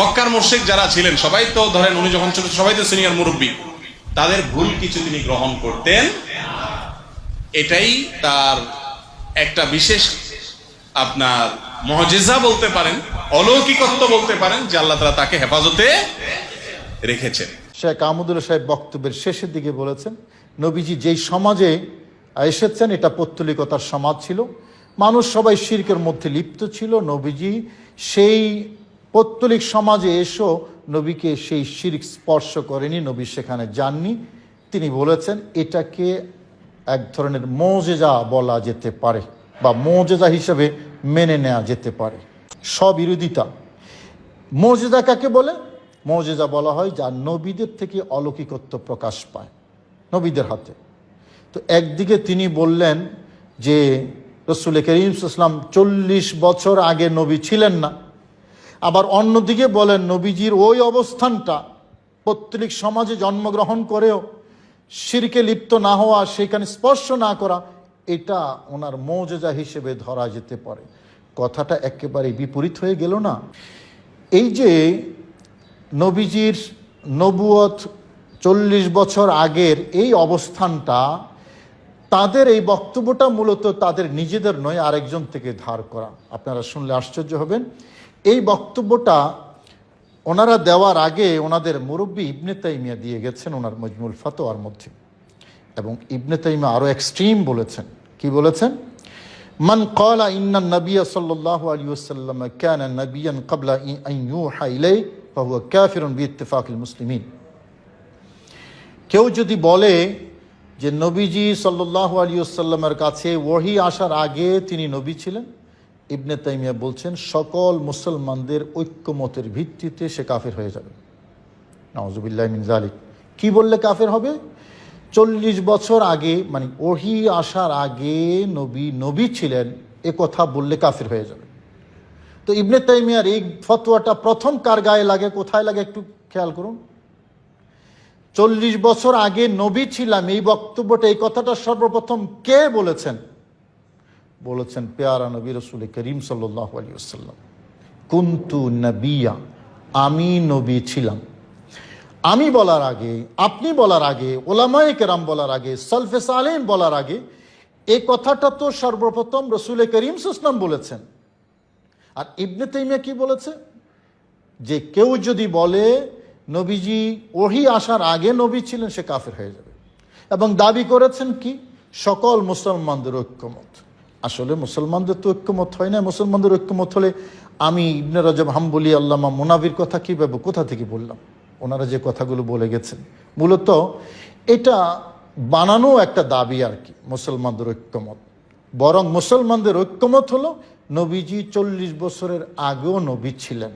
মক্কার মোর্শেক যারা ছিলেন, সবাই তো ধরেন উনি যখন ছোট, সবাই তো সিনিয়র মুরব্বী। তাদের ভুল কিছু তিনি গ্রহণ করতেন। এটাই তার একটা বিশেষ আপনার মহজেজা বলতে পারেন, অলৌকিকত্ব বলতে পারেন, যে আল্লাহ তালা তাকে হেফাজতে রেখেছেন। শেখ আহমদুল্লাহ সাহেব বক্তব্যের শেষের দিকে বলেছেন, নবীজি যেই সমাজে এসেছেন, এটা পত্তলিকতার সমাজ ছিল। মানুষ সবাই শিরকের মধ্যে লিপ্ত ছিল। নবীজি সেই পত্তলিক সমাজে এসো, নবীকে সেই শিরিক স্পর্শ করেনি, নবী সেখানে যাননি। তিনি বলেছেন, এটাকে এক ধরনের মৌজেজা বলা যেতে পারে বা মৌজেজা হিসেবে মেনে নেওয়া যেতে পারে। স্ববিরোধিতা। মর্যাদা কাকে বলে? মর্যাদা বলা হয় যা নবীদের থেকে অলৌকিকত্ব প্রকাশ পায়, নবীদের হাতে। তো একদিকে তিনি বললেন যে, রসুল করিম ইসলাম চল্লিশ বছর আগে নবী ছিলেন না। আবার অন্যদিকে বলেন, নবীজির ওই অবস্থানটা পত্রিক সমাজে জন্মগ্রহণ করেও শিরকে লিপ্ত না হওয়া, সেখানে স্পর্শ না করা, এটা ওনার মৌজেজা হিসেবে ধরা যেতে পারে। কথাটা একেবারে বিপরীত হয়ে গেল না। এই যে নবীজির নবুয়ত চল্লিশ বছর আগের এই অবস্থানটা, তাদের এই বক্তব্যটা মূলত তাদের নিজেদের নয়, আরেকজন থেকে ধার করা। আপনারা শুনলে আশ্চর্য হবেন। এই বক্তব্যটা ওনারা দেওয়ার আগে ওনাদের মুরব্বী ইবনে তাইমিয়া দিয়ে গেছেন, ওনার মজমুল ফাতোয়ার মধ্যে। এবং ইবনে তাইমা আরও এক্সট্রিম বলেছেন। কি বলেছেন? মান কলা ইন্না নবিয়া সাল্লাহ আলী ওসাল্লাম ক্যান নবিয়ান কবলা ইউ হাইলাই ফাহুয়া ক্যাফিরন বি ইত্তেফাকিল মুসলিমিন। কেউ যদি বলে যে নবীজি সাল্লাহ আলী ওসাল্লামের কাছে ওহি আসার আগে তিনি নবী ছিলেন ইবনে তাইমিয়া বলছেন, সকল মুসলমানদের ঐক্যমতের ভিত্তিতে সে কাফের হয়ে যাবে। নওয়াজুবিল্লাহ মিন জালিক কি বললে কাফের হবে? চল্লিশ বছর আগে মানে ওহি আসার আগে নবী নবী ছিলেন, এ কথা বললে কাফের হয়ে যাবে। তো ইবনে তাইমিয়ার এই ফতোয়াটা প্রথম কার গায়ে লাগে, কোথায় লাগে একটু খেয়াল করুন। চল্লিশ বছর আগে নবী ছিলাম, এই বক্তব্যটা, এই কথাটা সর্বপ্রথম কে বলেছেন? বলেছেন, পেয়ারা নবী রসুল করিম সাল্লাহ আলী কুন্তু নবিয়া, আমি নবী ছিলাম। আমি বলার আগে, আপনি বলার আগে, ওলামায়ে কেরাম বলার আগে, সলফে সালেম বলার আগে এই কথাটা তো সর্বপ্রথম রসুল করিম সুসলাম বলেছেন। আর ইবনে তাইমিয়া কি বলেছে? যে কেউ যদি বলে, নবীজি, ওহি আসার আগে নবী ছিলেন, সে কাফের হয়ে যাবে। এবং দাবি করেছেন কি? সকল মুসলমানদের ঐক্যমত। আসলে মুসলমানদের তো ঐক্যমত হয় না। মুসলমানদের ঐক্যমত হলে আমি ইবনে রাজব, হাম্বলি, আল্লামা মোনাবির কথা কী ভাবো কোথা থেকে বললাম? ওনারা যে কথাগুলো বলে গেছেন। মূলত এটা বানানো একটা দাবি আর কি, মুসলমানদের ঐক্যমত। বরং মুসলমানদের ঐক্যমত হলো নবীজি চল্লিশ বছরের আগেও নবী ছিলেন।